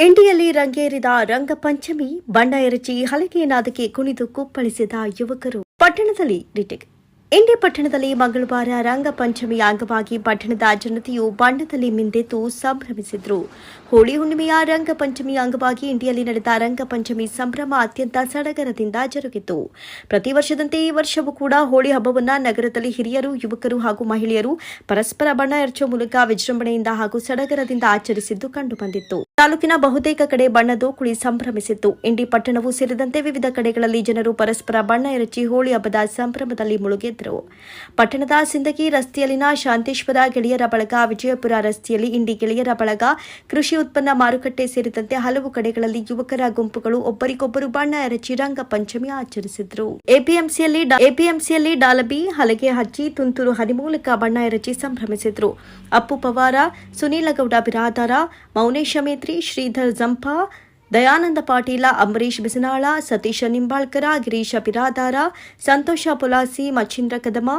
ಇಂಡಿಯಲ್ಲಿ ರಂಗೇರಿದ ರಂಗಪಂಚಮಿ ಬಣ್ಣ ಎರಚಿ ಹಲಗೆಯನಾದಕ್ಕೆ ಕುಣಿದು ಕುಪ್ಪಳಿಸಿದ ಯುವಕರು. ಪಟ್ಟಣದಲ್ಲಿ ರಿಟಿಕ್. ಇಂಡಿ ಪಟ್ಟಣದಲ್ಲಿ ಮಂಗಳವಾರ ರಂಗಪಂಚಮಿಯ ಅಂಗವಾಗಿ ಪಟ್ಟಣದ ಜನತೆಯು ಬಣ್ಣದಲ್ಲಿ ಮಿಂದೆದ್ದು ಸಂಭ್ರಮಿಸಿದ್ರು. ಹೋಳಿ ಹುಣ್ಣಿಮೆಯ ರಂಗಪಂಚಮಿಯ ಅಂಗವಾಗಿ ಇಂಡಿಯಲ್ಲಿ ನಡೆದ ರಂಗಪಂಚಮಿ ಸಂಭ್ರಮ ಅತ್ಯಂತ ಸಡಗರದಿಂದ ಜರುಗಿತು. ಪ್ರತಿ ವರ್ಷದಂತೆ ಈ ವರ್ಷವೂ ಕೂಡ ಹೋಳಿ ಹಬ್ಬವನ್ನು ನಗರದಲ್ಲಿ ಹಿರಿಯರು, ಯುವಕರು ಹಾಗೂ ಮಹಿಳೆಯರು ಪರಸ್ಪರ ಬಣ್ಣ ಎರಚುವ ಮೂಲಕ ವಿಜೃಂಭಣೆಯಿಂದ ಹಾಗೂ ಸಡಗರದಿಂದ ಆಚರಿಸಿದ್ದು ಕಂಡುಬಂದಿತ್ತು. ತಾಲೂಕಿನ ಬಹುತೇಕ ಕಡೆ ಬಣ್ಣದ ಕುಳಿ ಸಂಭ್ರಮಿಸಿತ್ತು. ಇಂಡಿ ಪಟ್ಟಣವೂ ಸೇರಿದಂತೆ ವಿವಿಧ ಕಡೆಗಳಲ್ಲಿ ಜನರು ಪರಸ್ಪರ ಬಣ್ಣ ಎರಚಿ ಹೋಳಿ ಹಬ್ಬದ ಸಂಭ್ರಮದಲ್ಲಿ ಮುಳುಗೆದ್ದರು ಪಟ್ಟಣದ ಸಿಂದಗಿ ರಸ್ತೆಯಲ್ಲಿನ ಶಾಂತೇಶ್ವರ ಗೆಳೆಯರ ಬಳಗ ವಿಜಯಪುರ ರಸ್ತೆಯಲ್ಲಿ ಇಂಡಿ ಗೆಳೆಯರ ಬಳಗ ಕೃಷಿ ಉತ್ಪನ್ನ ಮಾರುಕಟ್ಟೆ ಸೇರಿದಂತೆ ಹಲವು ಕಡೆಗಳಲ್ಲಿ ಯುವಕರ ಗುಂಪುಗಳು ಒಬ್ಬರಿಗೊಬ್ಬರು ಬಣ್ಣ ಎರಚಿ ರಂಗ ಪಂಚಮಿ ಆಚರಿಸಿದ್ರು. ಎಪಿಎಂಸಿಯಲ್ಲಿ ಎಪಿಎಂಸಿಯಲ್ಲಿ ಡಾಲಬಿ ಹಲಗೆ ಹಚ್ಚಿ ತುಂತುರು ಹರಿಮೂಲಕ ಬಣ್ಣ ಎರಚಿ ಸಂಭ್ರಮಿಸಿದ್ರು. ಅಪ್ಪು ಪವಾರ, ಸುನೀಲಗೌಡ ಬಿರಾದಾರ, ಮೌನೇಶ ಮೇತ್ರಿ, ಶ್ರೀಧರ್ ಜಂಪಾ ದಯಾನಂದ ಪಾಟೀಲ ಅಂಬರೀಶ್ ಬಿಸನಾಳ, ಸತೀಶ ನಿಂಬಾಳ್ಕರ, ಗಿರೀಶ ಬಿರಾದಾರ, ಸಂತೋಷ ಪುಲಾಸಿ, ಮಚ್ಚಿಂದ್ರ ಕದಮ,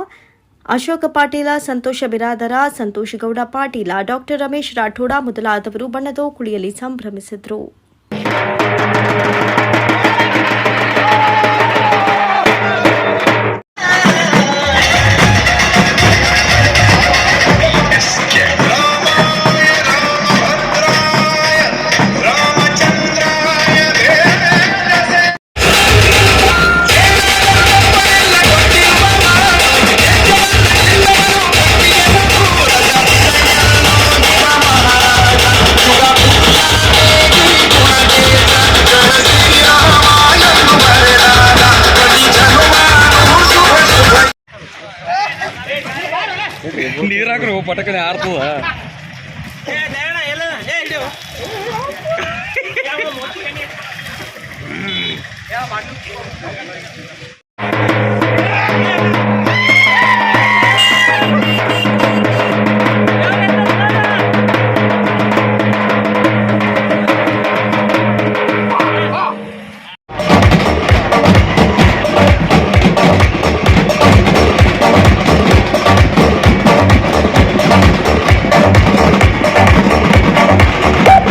ಅಶೋಕ ಪಾಟೀಲ, ಸಂತೋಷ ಬಿರಾದರ, ಸಂತೋಷ್ ಗೌಡ ಪಾಟೀಲ, ಡಾಕ್ಟರ್ ರಮೇಶ್ ರಾಠೋಡ ಮೊದಲಾದವರು ಬಣ್ಣದ ಕುಳಿಯಲ್ಲಿ ಸಂಭ್ರಮಿಸಿದ್ರು. ನೀರಾಕ್ರು ಪಟಕನೆ ಆರ್ತದ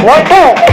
One more.